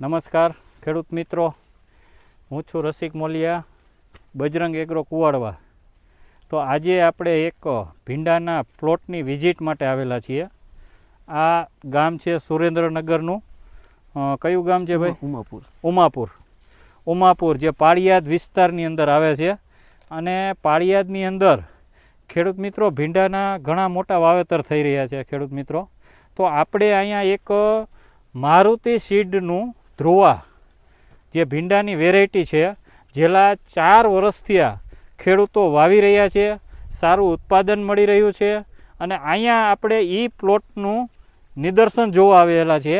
નમસ્કાર ખેડૂત મિત્રો. હું છું રસિક મોલિયા બજરંગ એગ્રો કુવાડવા. તો આજે આપણે એક ભીંડાના પ્લોટની વિઝિટ માટે આવેલા છીએ. આ ગામ છે સુરેન્દ્રનગરનું. કયું ગામ છે ભાઈ? ઉમાપુર. ઉમાપુર. ઉમાપુર જે પાળિયાદ વિસ્તારની અંદર આવે છે. અને પાળિયાદની અંદર ખેડૂત મિત્રો ભીંડાના ઘણા મોટા વાવેતર થઈ રહ્યા છે ખેડૂત મિત્રો. તો આપણે અહીંયા એક મારુતિ સીડનું ધ્રુવા, જે ભીંડાની વેરાયટી છે, જેલા ચાર વર્ષથી આ ખેડૂતો વાવી રહ્યા છે, સારું ઉત્પાદન મળી રહ્યું છે અને અહીંયા આપણે એ પ્લોટનું નિદર્શન જોવા આવેલા છે.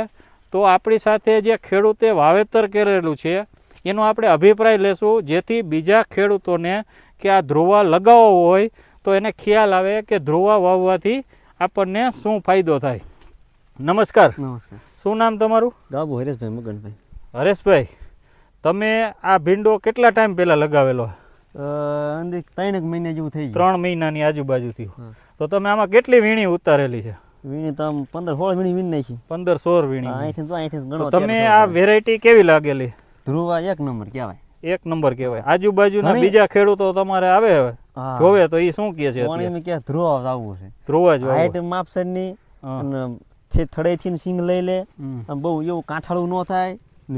તો આપણી સાથે જે ખેડૂતે વાવેતર કરેલું છે, એનો આપણે અભિપ્રાય લેશું. જેથી બીજા ખેડૂતોને કે આ ધ્રુવા લગાવવો હોય, તો એને ખ્યાલ આવે કે ધ્રુવા વાવવાથી આપણને શું ફાયદો થાય. નમસ્કાર. નમસ્કાર. શું નામ તમારું? ગાબુ હરેશભાઈ મગનભાઈ. હરેશભાઈ તમે આ ભીંડો કેટલા ટાઈમ પહેલાં લગાવેલો? અ, ત્રણ મહિના જેવું થઈ ત્રણ મહિનાની આજુબાજુથી. હા. તો તમે આમાં કેટલી વીણી ઉતારેલી છે? વીણી તો પંદર સોળ વીણી વીણી નાખી. પંદર સોળ વીણી. અહીંથી અહીંથી ગણો તમે આ વેરાયટી કેવી લાગેલી? ધ્રુવા એક નંબર કહેવાય. એક નંબર કહેવાય. આજુબાજુના ના બીજા ખેડૂતો તમારે આવે હવે. જોવે તો એ શું કહે છે ધ્રુવ આવવું છે? ધ્રુવા જ. હાઈટ માપસરની છે થડેથી સિંગ લઈ લે. બહુ એવું કાંઠાળું ન થાય.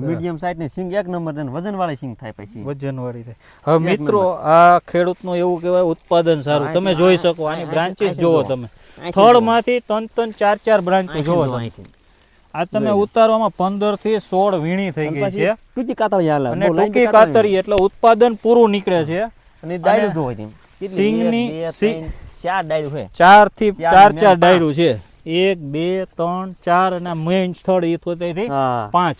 મીડિયમ સાઈઝ ને સિંગ એક નંબર ને વજનવાળી સિંગ થાય પછી. વજનવાળી થાય. હવે મિત્રો આ ખેડૂતનું એવું કહેવાય ઉત્પાદન સારું. તમે જોઈ શકો આની બ્રાન્ચીસ જોવો તમે. થળમાંથી ત્રણ ત્રણ ચાર ચાર બ્રાન્ચીસ જોવો તમે. આ તમે ઉતારવામાં પંદરથી સોળ વીણી થઈ ગઈ છે. ટૂંકી કાતરી હાલે અને ટૂંકી કાતરી એટલે ઉત્પાદન પૂરું નીકળે છે. અને ડાયરું જોવો સિંગની ચાર ડાયરું છે. ચારથી ચાર ચાર. ડાયરું છે. એક બે ત્રણ ચાર અને મેઇન સ્થળ તો પાંચ.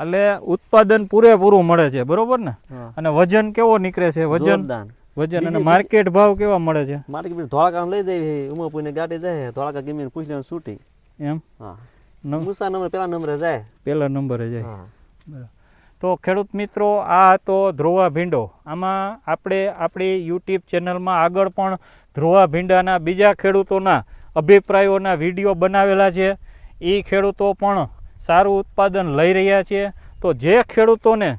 એટલે ઉત્પાદન પૂરેપૂરું મળે છે બરોબર ને? અને વજન કેવો નીકળે છે? વજન? વજન અને માર્કેટ ભાવ કેવા મળે છે? માર્કેટ ધોળકા લઈ જાય ઉમાપુરની ગાડી જાય ધોળકા ગમી પૂછ લે છૂટી એમ? મુસા નંબર પેલા નંબરે જાય. પેલા નંબરે જાય. તો ખેડૂત મિત્રો આ હતો ધ્રુવા ભીંડો. આમાં આપણે આપણી યુટ્યુબ ચેનલમાં આગળ પણ ધ્રુવા ભીંડાના બીજા ખેડૂતોના અભિપ્રાયોના વીડિયો બનાવેલા છે. એ ખેડૂતો પણ સારું ઉત્પાદન લઈ રહ્યા છે. તો જે ખેડૂતોને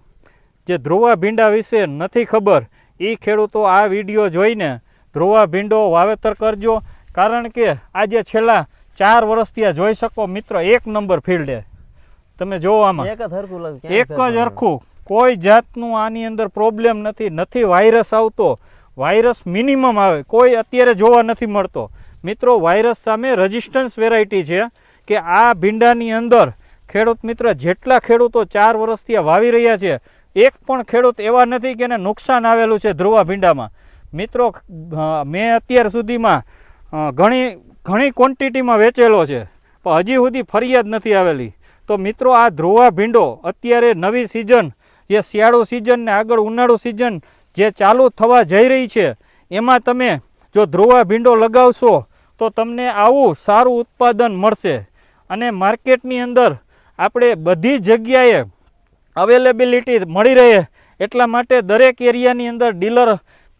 જે ધ્રુવા ભીંડા વિશે નથી ખબર એ ખેડૂતો આ વીડિયો જોઈને ધ્રુવા ભીંડો વાવેતર કરજો. કારણ કે આજે છેલ્લા ચાર વર્ષથી આ જોઈ શકો મિત્રો એક નંબર ફિલ્ડ તમે જોવો આમાં. એક જ હરખું કોઈ જાતનું આની અંદર પ્રોબ્લેમ નથી. નથી વાયરસ આવતો. વાયરસ મિનિમમ આવે. કોઈ અત્યારે જોવા નથી મળતો. મિત્રો, વાયરસ સામે રેઝિસ્ટન્સ વેરાયટી છે કે આ ભીંડાની અંદર ખેડૂત મિત્ર જેટલા ખેડૂતો ચાર વર્ષથી આ વાવી રહ્યા છે, એક પણ ખેડૂત એવા નથી કે એને નુકસાન આવેલું છે ધ્રુવા ભીંડામાં. મિત્રો મેં અત્યાર સુધીમાં ઘણી ઘણી ક્વોન્ટિટીમાં વેચેલો છે, પણ હજી સુધી ફરિયાદ નથી આવેલી. તો મિત્રો, આ ધ્રુવા ભીંડો અત્યારે નવી સિઝન જે શિયાળુ સિઝન ને આગળ ઉનાળુ સિઝન જે ચાલુ થવા જઈ રહી છે, એમાં તમે જો ધ્રુવા ભીંડો લગાવશો તો તમને આવું સારું ઉત્પાદન મળશે. અને માર્કેટની અંદર આપણે બધી જગ્યાએ અવેલેબિલિટી મળી રહે એટલા માટે દરેક એરિયાની અંદર ડીલર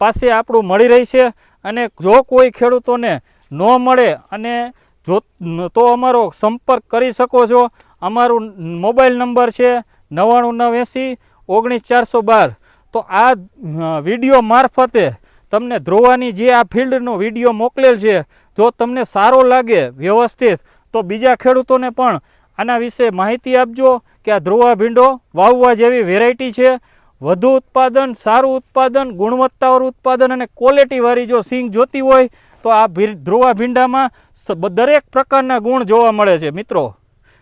પાસે આપણું મળી રહી છે. અને જો કોઈ ખેડૂતોને ન મળે અને જો તો અમારો સંપર્ક કરી શકો છો. અમારું મોબાઈલ નંબર છે નવ્વાણું નવ એંસી ઓગણીસ ચારસો બાર. તો આ વીડિયો મારફતે તમને ધ્રુવાની જે આ ફિલ્ડનો વીડિયો મોકલેલ છે, જો તમને સારો લાગે વ્યવસ્થિત, તો બીજા ખેડૂતોને પણ આના વિશે માહિતી આપજો કે આ ધ્રુવા ભીંડો વાવવા જેવી વેરાયટી છે. વધુ ઉત્પાદન, સારું ઉત્પાદન, ગુણવત્તાવાળું ઉત્પાદન અને ક્વોલિટીવાળી જો સિંગ જોતી હોય, તો આ ધ્રુવા ભીંડામાં દરેક પ્રકારના ગુણ જોવા મળે છે. મિત્રો,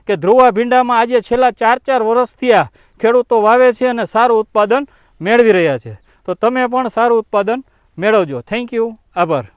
કે ધ્રુવા ભીંડામાં આજે છેલ્લા ચાર ચાર વર્ષથી આ ખેડૂતો વાવે છે અને સારું ઉત્પાદન મેળવી રહ્યા છે. તો તમે પણ સારું ઉત્પાદન મેળવજો. થેન્ક યુ આભાર.